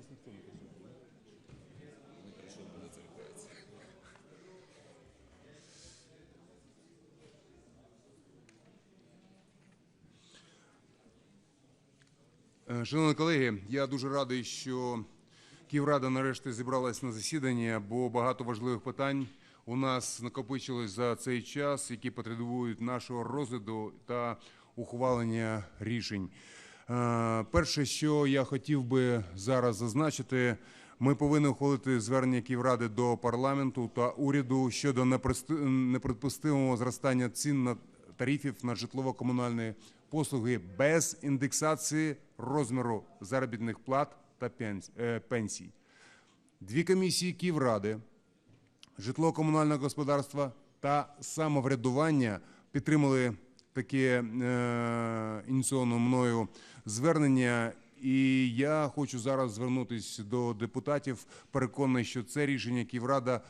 нас ніхто не присутній. Не прийшов, бо не завітається. Шановні колеги, я дуже радий, що Київрада нарешті зібралась на засідання, бо багато важливих питань у нас накопичилось за цей час, які потребують нашого розгляду та ухвалення рішень. Е, Перше, що я хотів би зараз зазначити, ми повинні ухвалити звернення Київради до парламенту та уряду щодо неприпустимого зростання цін на тарифів на житлово-комунальні послуги без індексації розміру заробітних плат та е, пенсій. Дві комісії Київради, житлово-комунального господарства та самоврядування підтримали таке е, ініційоване мною звернення. І я хочу зараз звернутися до депутатів, переконаний, що це рішення Київрада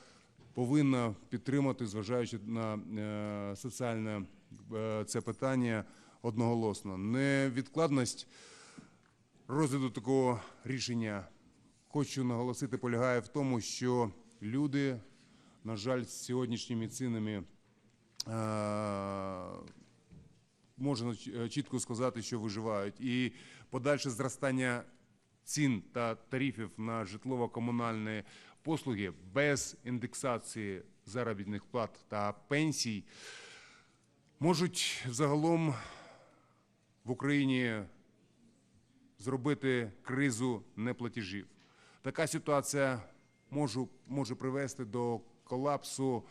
повинна підтримати, зважаючи на е, соціальне е, це питання одноголосно. Невідкладність розгляду такого рішення, хочу наголосити, полягає в тому, що люди, на жаль, з сьогоднішніми цінами можна ч- чітко сказати, що виживають. І подальше зростання цін та тарифів на житлово-комунальні послуги без індексації заробітних плат та пенсій можуть загалом в Україні зробити кризу неплатежів. Така ситуація можу, може привести до колапсу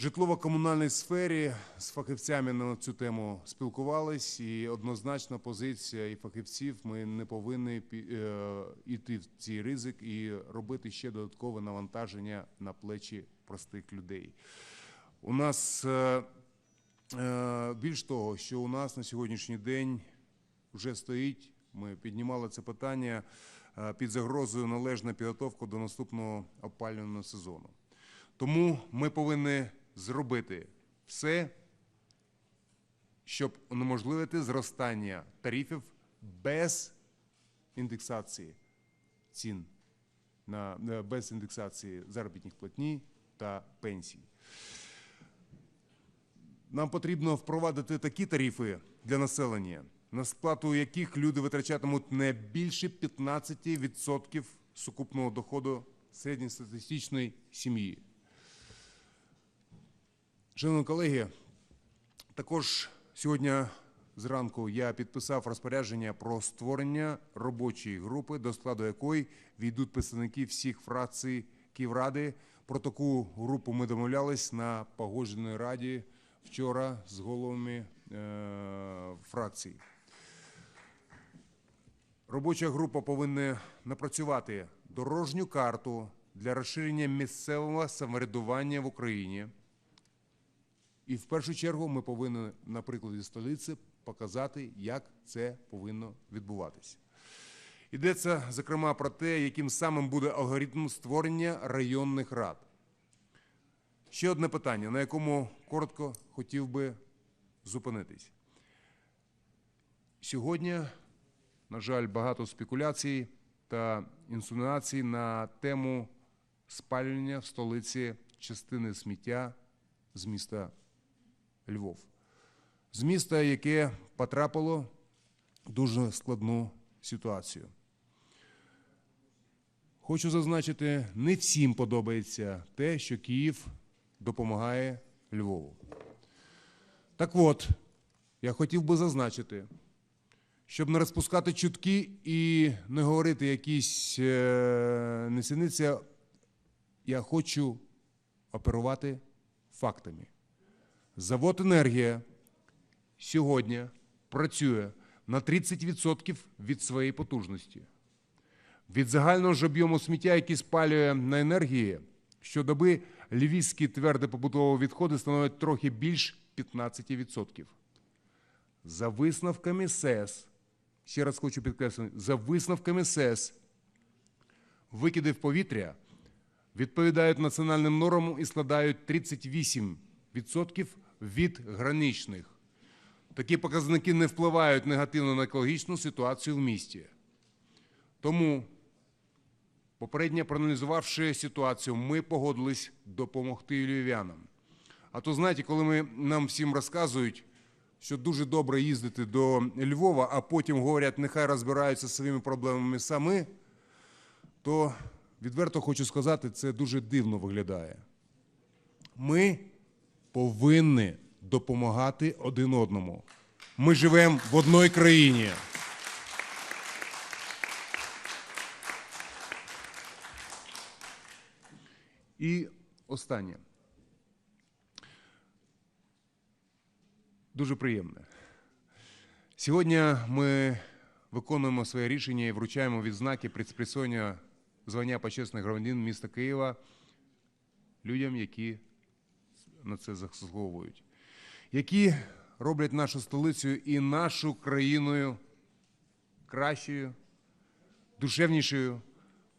житлово-комунальній сфері. З фахівцями на цю тему спілкувались, і однозначно позиція і фахівців ми не повинні пі- е, йти в цей ризик і робити ще додаткове навантаження на плечі простих людей. У нас е, е, більш того, що у нас на сьогоднішній день вже стоїть. Ми піднімали це питання під загрозою належна підготовка до наступного опалювального сезону. Тому ми повинні зробити все, щоб унеможливити зростання тарифів без індексації цін на без індексації заробітних платні та пенсій. Нам потрібно впровадити такі тарифи для населення, на сплату яких люди витрачатимуть не більше 15% сукупного доходу середньостатистичної сім'ї. Шановні колеги, також сьогодні зранку я підписав розпорядження про створення робочої групи, до складу якої війдуть представники всіх фракцій Київради. Про таку групу ми домовлялись на погодженій раді вчора з головами е, фракцій. Робоча група повинна напрацювати дорожню карту для розширення місцевого самоврядування в Україні. І в першу чергу ми повинні на прикладі столиці показати, як це повинно відбуватися. Йдеться, зокрема, про те, яким самим буде алгоритм створення районних рад. Ще одне питання, на якому коротко хотів би зупинитись. Сьогодні, на жаль, багато спекуляцій та інсинуацій на тему спалювання в столиці частини сміття з міста Львов. З міста, яке потрапило в дуже складну ситуацію. Хочу зазначити, не всім подобається те, що Київ допомагає Львову. Так от, я хотів би зазначити, щоб не розпускати чутки і не говорити якісь е, несениці, я хочу оперувати фактами. Завод енергія сьогодні працює на 30% від своєї потужності. Від загального ж об'єму сміття, який спалює на енергії, щодоби львівські тверде побутові відходи становлять трохи більш 15%. За висновками СЕС, ще раз хочу підкреслити, за висновками СЕС, викиди в повітря відповідають національним нормам і складають 38% від граничних. Такі показники не впливають негативно на екологічну ситуацію в місті. Тому, попередньо проаналізувавши ситуацію, ми погодились допомогти львів'янам. А то, знаєте, коли ми, нам всім розказують що дуже добре їздити до Львова, а потім говорять, нехай розбираються зі своїми проблемами самі, то відверто хочу сказати, це дуже дивно виглядає. Ми повинні допомагати один одному. Ми живемо в одній країні. І останнє. Дуже приємне. Сьогодні ми виконуємо своє рішення і вручаємо відзнаки присвоєння звання почесних громадян міста Києва людям, які на це заслуговують, які роблять нашу столицю і нашу країною кращою, душевнішою,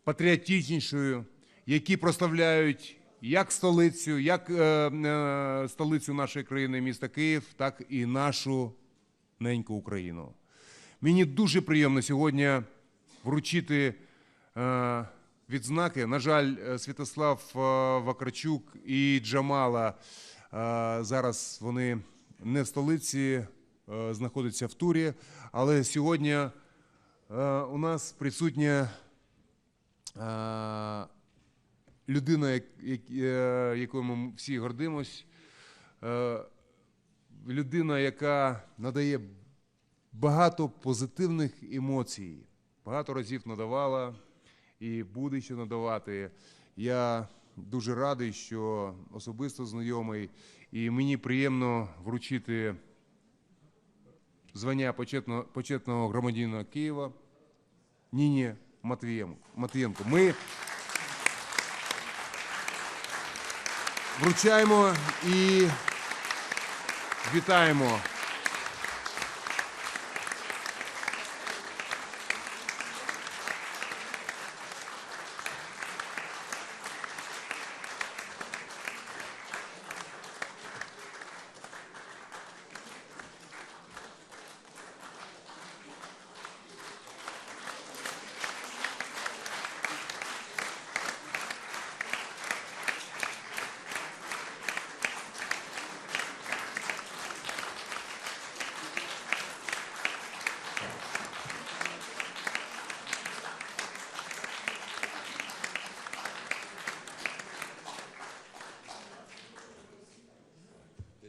патріотичнішою, які прославляють як столицю, як е, е, столицю нашої країни, міста Київ, так і нашу неньку Україну. Мені дуже приємно сьогодні вручити е, відзнаки. На жаль, е, Святослав е, Вакарчук і Джамала е, зараз вони не в столиці, знаходяться в турі, але сьогодні у нас присутня людина, як- як- якою ми всі гордимось, людина, яка надає багато позитивних емоцій, багато разів надавала і буде ще надавати. Я дуже радий, що особисто знайомий, і мені приємно вручити звання почетного, почетного громадянина Києва Ніні Матвієнко. Ми вручаємо і вітаємо.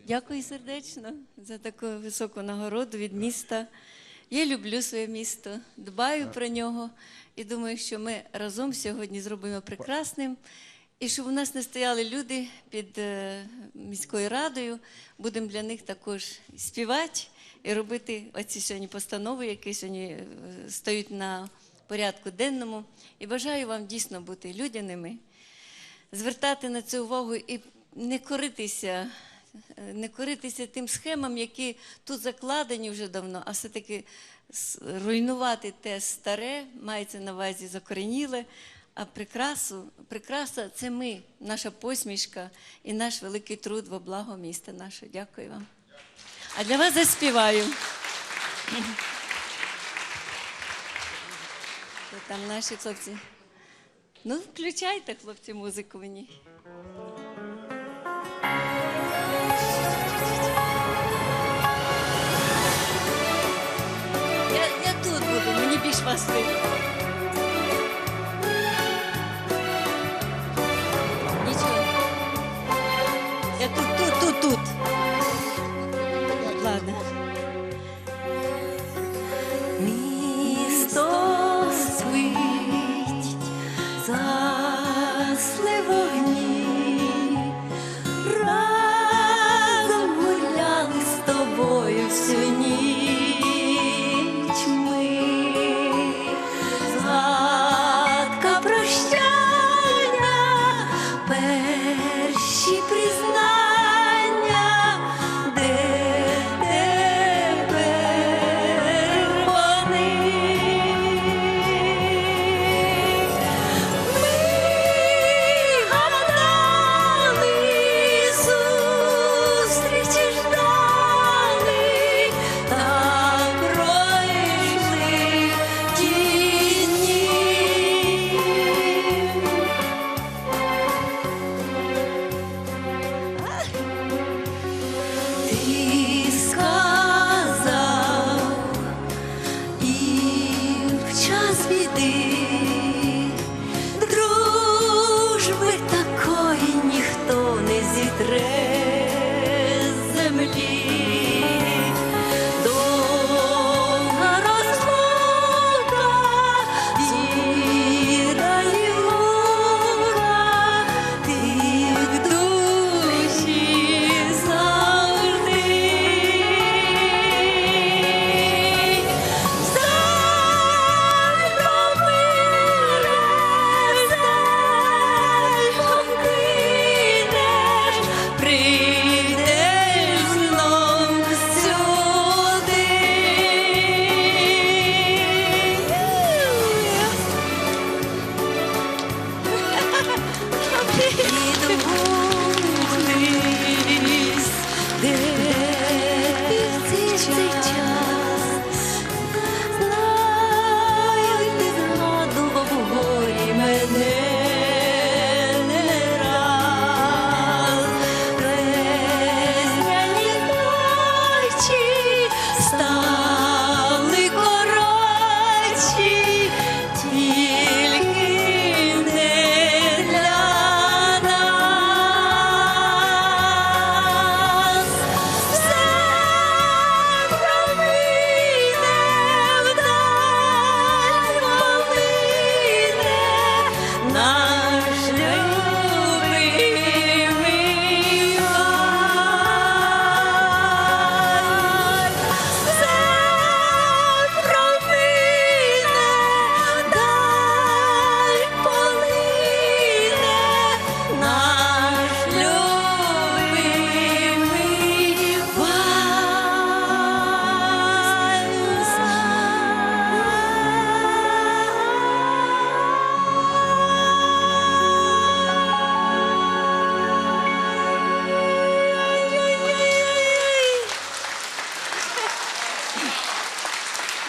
Дякую сердечно за таку високу нагороду від міста. Я люблю своє місто, дбаю про нього і думаю, що ми разом сьогодні зробимо прекрасним. І щоб у нас не стояли люди під е, міською радою, будемо для них також співати і робити оці сьогодні постанови, які сьогодні е, стають на порядку денному. І бажаю вам дійсно бути людяними, звертати на це увагу і не коритися, не коритися тим схемам, які тут закладені вже давно, а все-таки руйнувати те старе, мається на увазі закореніле. А прикрасу, прикраса це ми, наша посмішка і наш великий труд во благо міста нашого. Дякую вам. А для вас заспіваю. Там наші хлопці. Ну, включайте, хлопці, музику мені. Мені більш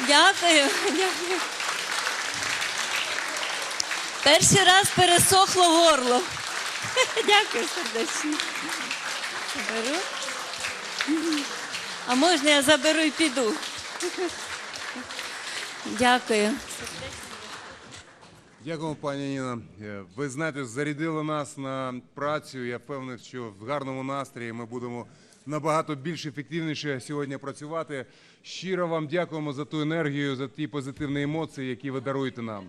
Дякую. Дякую. Перший раз пересохло горло. Дякую сердечно. Заберу. А можна я заберу і піду? Дякую. Дякуємо, пані Ніна. Е, Ви знаєте, зарядили нас на працю. Я впевнений, що в гарному настрої ми будемо набагато більш ефективніше сьогодні працювати. Щиро вам дякуємо за ту енергію, за ті позитивні емоції, які ви даруєте нам.